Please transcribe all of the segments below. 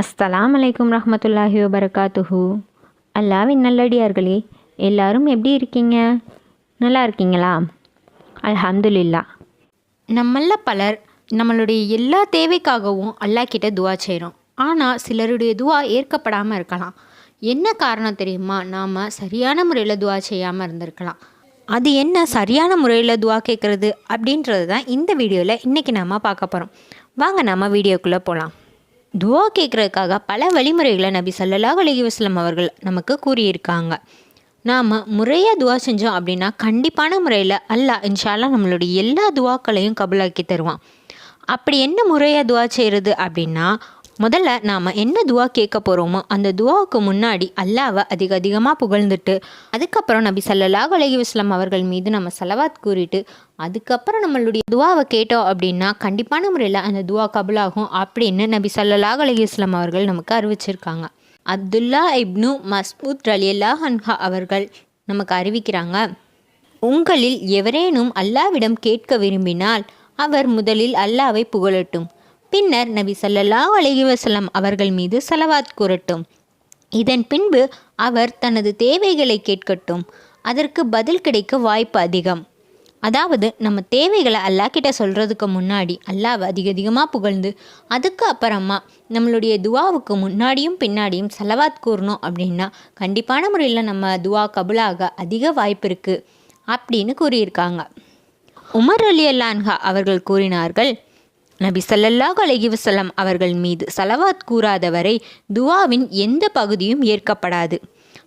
அஸ்ஸலாம் அலைக்கும் ரஹமத்துல்லாஹி வபரகாத்துஹு. அல்லாவின் நல்லடியார்களே எல்லாரும் எப்படி இருக்கீங்க? நல்லா இருக்கீங்களா? அல்ஹம்துலில்லா. நம்மள பலர் நம்மளுடைய எல்லா தேவைக்காகவும் அல்லாஹ் கிட்ட துவா செய்கிறோம் ஆனால் சிலருடைய துவா ஏற்கப்படாமல் இருக்கலாம். என்ன காரணம் தெரியுமா? நாம் சரியான முறையில் துவா செய்யாமல் இருந்திருக்கலாம். அது என்ன சரியான முறையில் துவா கேட்குறது அப்படின்றது தான் இந்த வீடியோவில் இன்றைக்கி நாம் பார்க்க போகிறோம் வாங்க நம்ம வீடியோக்குள்ளே போகலாம் துவா கேட்குறதுக்காக பல வழிமுறைகளை நபி ஸல்லல்லாஹு அலைஹி அவர்கள் நமக்கு கூறியிருக்காங்க. நாம் முறையாக துவா செஞ்சோம் அப்படின்னா கண்டிப்பான முறையில் அல்லாஹ் இன்ஷால்லா நம்மளுடைய எல்லா துவாக்களையும் கபலாக்கி தருவான். அப்படி என்ன முறையாக துவா செய்கிறது அப்படின்னா முதல்ல நாம் என்ன துவா கேட்க போகிறோமோ அந்த துவாவுக்கு முன்னாடி அல்லாவை அதிக அதிகமாக புகழ்ந்துட்டு அதுக்கப்புறம் நபி சல்லாஹ் அலஹி வஸ்லாம் அவர்கள் மீது நம்ம செலவாத் கூறிட்டு அதுக்கப்புறம் நம்மளுடைய துவாவை கேட்டோம் அப்படின்னா கண்டிப்பான முறையில் அந்த துவா கபுலாகும் அப்படின்னு நபி சல்லாஹ் அலஹி வஸ்லாம் அவர்கள் நமக்கு அறிவிச்சிருக்காங்க. அப்துல்லா இப்னு மஸ்மூத் ரலியல்லா ஹன்ஹா அவர்கள் நமக்கு அறிவிக்கிறாங்க உங்களில் எவரேனும் அல்லாவிடம் கேட்க விரும்பினால் அவர் முதலில் அல்லாவை புகழட்டும். பின்னர் நபி சல்லல்லா அலஹி வசலம் அவர்கள் மீது சலவாத் கூறட்டும். இதன் பின்பு அவர் தனது தேவைகளை கேட்கட்டும். அதற்கு பதில் கிடைக்க வாய்ப்பு அதிகம். அதாவது நம்ம தேவைகளை அல்லாஹ் கிட்ட சொல்கிறதுக்கு முன்னாடி அல்லாவை அதிக அதிகமாக புகழ்ந்து அதுக்கு அப்புறமா நம்மளுடைய துவாவுக்கு முன்னாடியும் பின்னாடியும் செலவாத் கூறணும் அப்படின்னா கண்டிப்பான முறையில் நம்ம துவா கபுலாக அதிக வாய்ப்பு இருக்குது அப்படின்னு கூறியிருக்காங்க. உமர் அலி அல்லான்ஹா அவர்கள் கூறினார்கள் நபி சல்லல்லாஹ் அலைஹி அவர்கள் மீது சலவாத் கூறாதவரை துவாவின் எந்த பகுதியும் ஏற்கப்படாது.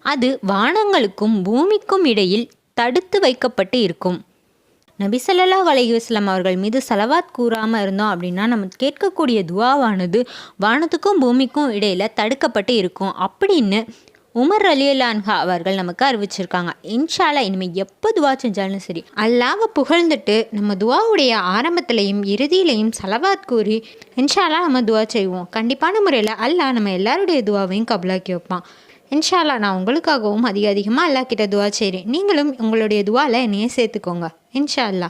அது வானங்களுக்கும் பூமிக்கும் இடையில் தடுத்து வைக்கப்பட்டு இருக்கும். நபி சல்லல்லாஹ் அலைஹி அவர்கள் மீது சலவாத் கூறாமல் இருந்தோம் அப்படின்னா நம்ம கேட்கக்கூடிய துவாவானது வானத்துக்கும் பூமிக்கும் இடையில் தடுக்கப்பட்டு இருக்கும். அப்படின்னு உமர் அலியலான்ஹா அவர்கள் நமக்கு அறிவிச்சிருக்காங்க. இன்ஷாலா இனிமேல் எப்போ துவா செஞ்சாலும் சரி அல்லாவை புகழ்ந்துட்டு நம்ம துவாவுடைய ஆரம்பத்திலையும் இறுதியிலையும் சலவாத் கூறி இன்ஷாலா நம்ம துவா செய்வோம். கண்டிப்பான முறையில் அல்லாஹ் நம்ம எல்லாருடைய துவாவையும் கபலாக்கி வைப்பான். இன்ஷால்லா நான் உங்களுக்காகவும் அதிக அதிகமாக அல்லாஹ் கிட்ட துவா செய்கிறேன் நீங்களும் உங்களுடைய துவாவில் என்னையே சேர்த்துக்கோங்க. இன்ஷா அல்லா